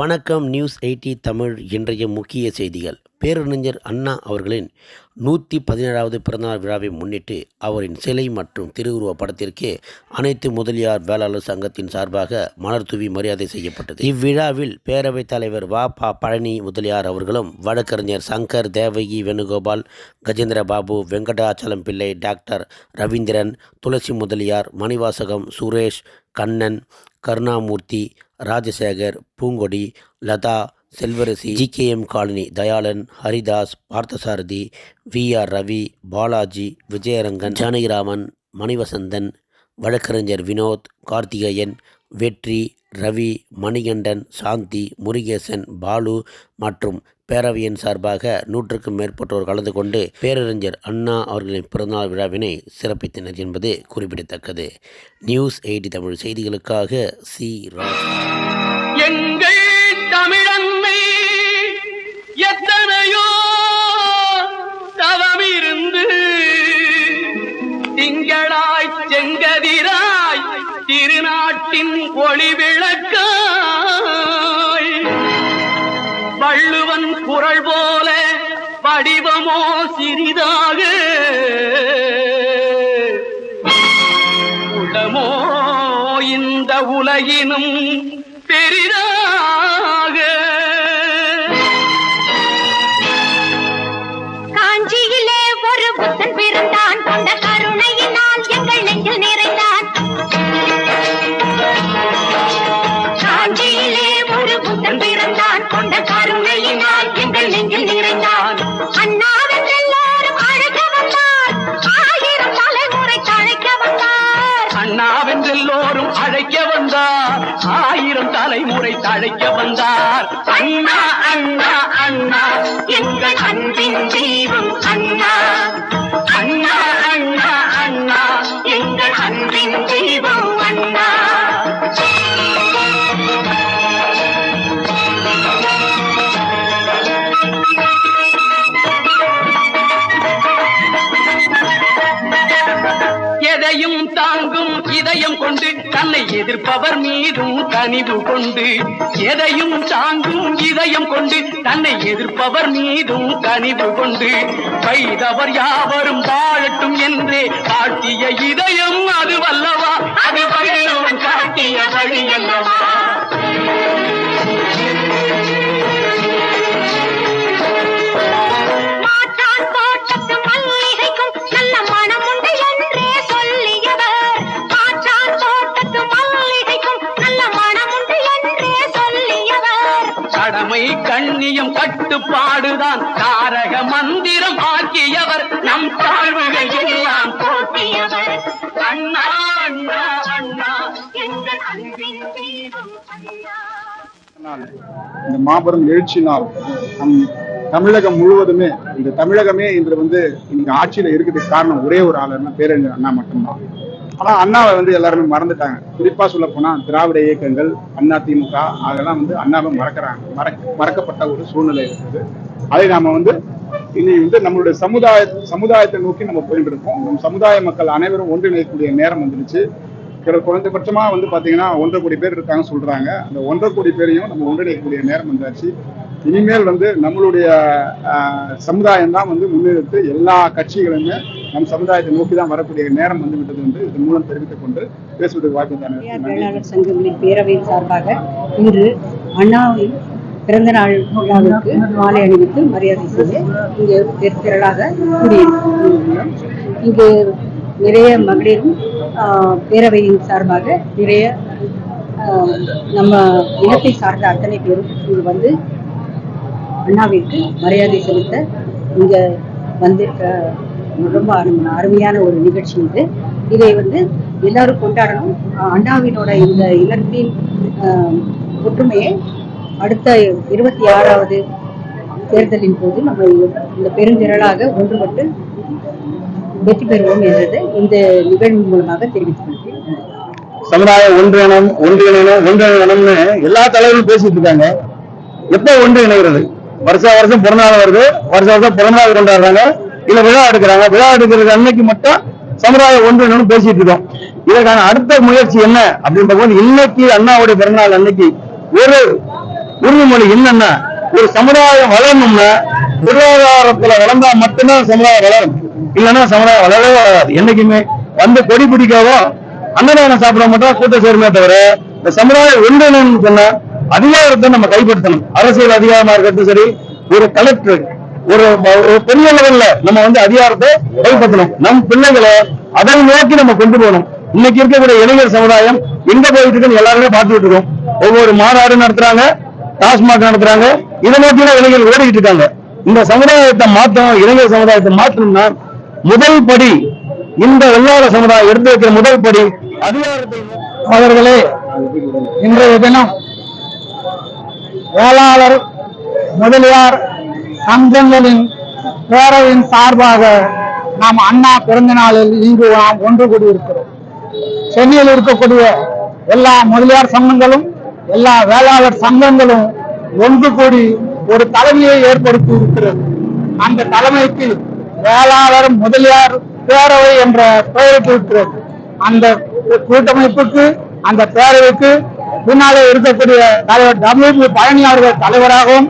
வணக்கம் news eighty Tamil இன்றைய முக்கிய செய்திகள். பேரறிஞர் அண்ணா அவர்களின் நூற்றி பதினேழாவது பிறந்தநாள் விழாவை முன்னிட்டு அவரின் சிலை மற்றும் திருவுருவ படத்திற்கு அனைத்து முதலியார் வேளாளர் சங்கத்தின் சார்பாக மலர் தூவி மரியாதை செய்யப்பட்டது. இவ்விழாவில் பேரவைத் தலைவர் வா. ப. பழனி முதலியார் அவர்களும் வழக்கறிஞர் Shankar Devaki Venugopal Gajendra Babu Venkatachalam Pillai doctor Ravindran Thulasi Mudaliar Manivasagam Suresh Kannan Karunamoorthy Rajasekar Poongodi Latha Selvarasi GKM colony Dayalan Haridas Parthasarathy V R Ravi Balaji Vijayarangan Janakiraman Manivasanthan வழக்கறிஞர் வினோத் கார்த்திகேயன் வெற்றி ரவி மணிகண்டன் சாந்தி முருகேசன் பாலு மற்றும் பேரவையின் சார்பாக நூற்றுக்கும் மேற்பட்டோர் கலந்து கொண்டு பேரறிஞர் அண்ணா அவர்களின் பிறந்தநாள் விழாவினை சிறப்பித்தனர் என்பது குறிப்பிடத்தக்கது. நியூஸ் எயிட்டி தமிழ் செய்திகளுக்காக சி. ராஜ். திருநாட்டின் ஒளி விளக்காய் வள்ளுவன் குரல் போல வடிவமோ சிறிதாக. உளமோ இந்த உலகினும் பெரிதாக ஆயிரம் தலைமுறை தழைக்க வந்தார். அண்ணா அண்ணா அண்ணா எங்கள் அன்பின் தெய்வம் அண்ணா. அண்ணா அண்ணா அண்ணா எங்கள் அன்பின் எதையும் தாங்கும் இதயம் கொண்டு தன்னை எதிர்ப்பவர் மீதும் கனிவு கொண்டு. எதையும் தாங்கும் இதயம் கொண்டு தன்னை எதிர்ப்பவர் மீதும் கனிவு கொண்டு. வைதவர் யாவரும் வாழட்டும் என்றே காட்டிய இதயம் போட்டு பாடுதான். தாரக மந்திரம் ஆக்கியவர் நம் தாழ்வுகள் எல்லாம் போக்கியவர். அண்ணா அண்ணா அண்ணா எங்கள் அன்பின் தெய்வம் அண்ணா. இந்த மாபெரும் எழுச்சி நாள் நம் தமிழகம் முழுவதுமே இந்த தமிழகமே இன்று வந்து இங்க ஆட்சியில இருக்கிறதுக்கு காரணம் ஒரே ஒரு ஆளுன்னா பேரறிஞர் அண்ணா மட்டும்தான். ஆனா அண்ணாவை வந்து எல்லாருமே மறந்துட்டாங்க. குறிப்பா சொல்ல போனா திராவிட இயக்கங்கள் அண்ணா திமுக அதெல்லாம் வந்து அண்ணாவை மறக்கிறாங்க. மறக்க மறக்கப்பட்ட ஒரு சூழ்நிலை இருக்குது. அதை நாம வந்து இனி வந்து நம்மளுடைய சமுதாய சமுதாயத்தை நோக்கி நம்ம போயிட்டு இருக்கோம் நம் சமுதாய மக்கள் அனைவரும் ஒன்றிணைக்கக்கூடிய நேரம் வந்துருச்சு கிட்ட குறைந்தபட்சமா வந்து பாத்தீங்கன்னா ஒன்றரை கோடி பேர் இருக்காங்கன்னு சொல்றாங்க. அந்த ஒன்றரை கோடி பேரையும் நம்ம ஒன்றிணைக்கக்கூடிய நேரம் வந்தாச்சு. இனிமேல் வந்து நம்மளுடைய சமுதாயம் தான் வந்து முன்னெடுத்து எல்லா கட்சிகளுமே நம் சமுதாயத்தை நோக்கி தான் வரக்கூடிய நேரம் வந்து விட்டது என்று இதன் மூலம் தெரிவித்துக் கொண்டு பேசுவதற்கு வாய்ப்பு சங்கங்களின் பேரவையின் சார்பாக இன்று அண்ணாவின் பிறந்த நாள் விழாவிற்கு மாலை அணிவித்து மரியாதை செய்ய இங்கு பெரு- திரளாக கூடியிருக்கிறோம். இங்கு நிறைய மகளிரும் பேரவையின் சார்பாக நிறைய நம்ம இனத்தை சார்ந்த அத்தனை பேரும் இங்கு வந்து அண்ணாவிற்கு மரியாதை செலுத்த இங்க வந்திருக்க ரொம்ப அருமையான ஒரு நிகழ்ச்சி இது. இதை வந்து எல்லாரும் கொண்டாடணும். அண்ணாவினோட இந்த இலக்கின் ஒற்றுமையை அடுத்த இருபத்தி ஆறாவது தேர்தலின் போது நம்ம இந்த பெருந்திரளாக ஒன்றுபட்டு வெற்றி பெறுவோம் என்றது இந்த நிகழ்வு மூலமாக தெரிவித்துக் கொள்கிறேன். சமுதாய ஒன்றிணம் ஒன்றிணம் ஒன்றிணம்னு எல்லா தலைவரும் பேசிட்டு இருக்காங்க. எப்ப ஒன்று இணைகிறது? வருஷ வருஷம் பிறந்தநாள் வருது. வருஷ வருஷம் பிறந்தநாள் கொண்டாடுறாங்க. இல்ல விழா எடுக்கிறாங்க. விழா எடுக்கிறது அன்னைக்கு மட்டும் சமுதாய ஒன்று பேசிட்டு இருக்கோம். இதற்கான அடுத்த முயற்சி என்ன அப்படின்னு பார்க்கும்போது இன்னைக்கு அண்ணாவுடைய பிறந்தநாள் அன்னைக்கு ஒரு உறுதிமொழி என்னன்னா ஒரு சமுதாயம் வளரணும்னா பொருளாதாரத்துல வளர்ந்தா மட்டும்தான் சமுதாயம் வளரும். இல்லைன்னா சமுதாயம் வளரவே வளராது என்னைக்குமே வந்து கொடி பிடிக்காதோ அன்னதானம் சாப்பிட மட்டும் கூட்ட சேருமே தவிர இந்த சமுதாயம் ஒன்றிணைன்னு சொன்னா அதிகாரத்தை நம்ம கைப்படுத்தணும் அரசியல் அதிகாரமா இருக்கிறது சரி ஒரு கலெக்டர் ஒரு ஒரு பெரிய லெவல்ல நம்ம வந்து அதிகாரத்தை கைப்பற்றணும் நம் பிள்ளைகளை அதை நோக்கி நம்ம கொண்டு போகணும். இன்னைக்கு இருக்கக்கூடிய இளைஞர் சமுதாயம் எங்க போயிட்டு இருக்குன்னு எல்லாருமே பார்த்துட்டு இருக்கோம். ஒவ்வொரு மாநாடு நடத்துறாங்க டாஸ்மாக் நடத்துறாங்க. இதை நோக்கி தான் இளைஞர்கள் ஓடிக்கிட்டு இருக்காங்க. இந்த சமுதாயத்தை மாத்தணும் இளைஞர் சமுதாயத்தை மாற்றணும்னா முதல் படி இந்த வெள்ளாள சமுதாயம் எடுத்து வைக்கிற முதல் படி அதிகாரத்தை அவர்களே இன்றைய தினம் வேளாளர் முதலியார் சங்கங்களின் பேரவையின் சார்பாக நாம் அண்ணா பிறந்த நாளில் இங்கு நாம் ஒன்று கூடியிருக்கிறோம். சென்னையில் இருக்கக்கூடிய எல்லா முதலியார் சங்கங்களும் எல்லா வேளாளர் சங்கங்களும் ஒன்று கூடி ஒரு தலைமையை ஏற்படுத்தி இருக்கிறது அந்த தலைமைக்கு வேளாளர் முதலியார் பேரவை என்ற பெயரிட்டு இருக்கிறது அந்த கூட்டமைப்புக்கு அந்த பேரவைக்கு பின்னாலே இருக்கக்கூடிய தலைவர் டபிள்யூ பழனி அவர்கள் தலைவராகவும்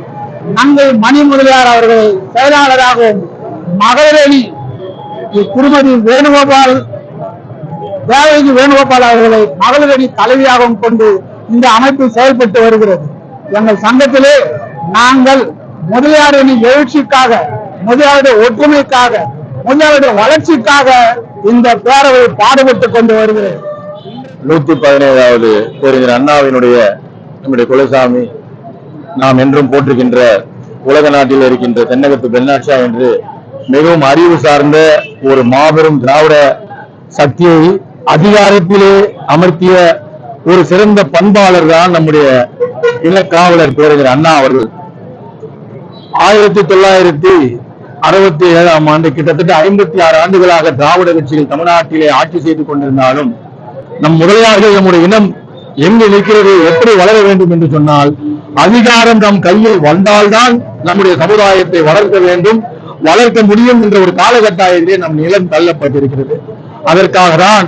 நங்கை மணி முதலியார் அவர்கள் செயலாளராகவும் மகளிரணி திருமதி வேணுகோபால் தேவகி வேணுகோபால் அவர்களை மகளிரணி தலைவியாகவும் கொண்டு இந்த அமைப்பு செயல்பட்டு வருகிறது. எங்கள் சங்கத்திலே நாங்கள் முதலியாரின் எழுச்சிக்காக முதலியாருடைய ஒற்றுமைக்காக முதலியாருடைய வளர்ச்சிக்காக இந்த பேரவை பாடுபட்டுக் கொண்டு வருகிறது நூத்தி பதினேழாவது பேரறிஞர் அண்ணாவினுடைய நம்முடைய குலசாமி நாம் என்றும் போற்றுகின்ற உலக நாட்டில் இருக்கின்ற தென்னகத்து பெண்ணாட்சா என்று மிகவும் அறிவு சார்ந்த ஒரு மாபெரும் திராவிட சக்தியை அதிகாரத்திலே அமர்த்திய ஒரு சிறந்த பண்பாளர் தான் நம்முடைய இளக்காவலர் பேரறிஞர் அண்ணா அவர்கள். ஆயிரத்தி தொள்ளாயிரத்தி அறுபத்தி ஏழாம் ஆண்டு கிட்டத்தட்ட ஐம்பத்தி ஆறு ஆண்டுகளாக திராவிட கட்சிகள் தமிழ்நாட்டிலே ஆட்சி செய்து கொண்டிருந்தாலும் நம் முதலியார்கள் நம்முடைய இனம் எங்கு நிற்கிறது எப்படி வளர வேண்டும் என்று சொன்னால் அதிகாரம் நம் கையில் வந்தால்தான் நம்முடைய சமுதாயத்தை வளர்க்க வேண்டும் வளர்க்க முடியும் என்ற ஒரு காலகட்டாயத்திலே நம் நிலம் தள்ளப்பட்டிருக்கிறது. அதற்காக தான்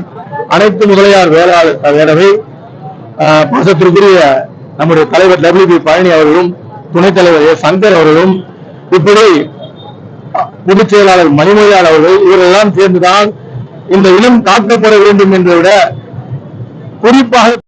அனைத்து முதலியார் வேளாளர் பேரவை பாசத்திற்குரிய நம்முடைய தலைவர் டபிள்யூ பி பழனி அவர்களும் துணைத் தலைவர் ஏ சங்கர் அவர்களும் இப்படி பொதுச் செயலாளர் மணிமொழியார் அவர்கள் இவரெல்லாம் சேர்ந்துதான் இந்த இனம் காக்கப்பட வேண்டும் என்றை விட குறிப்பாக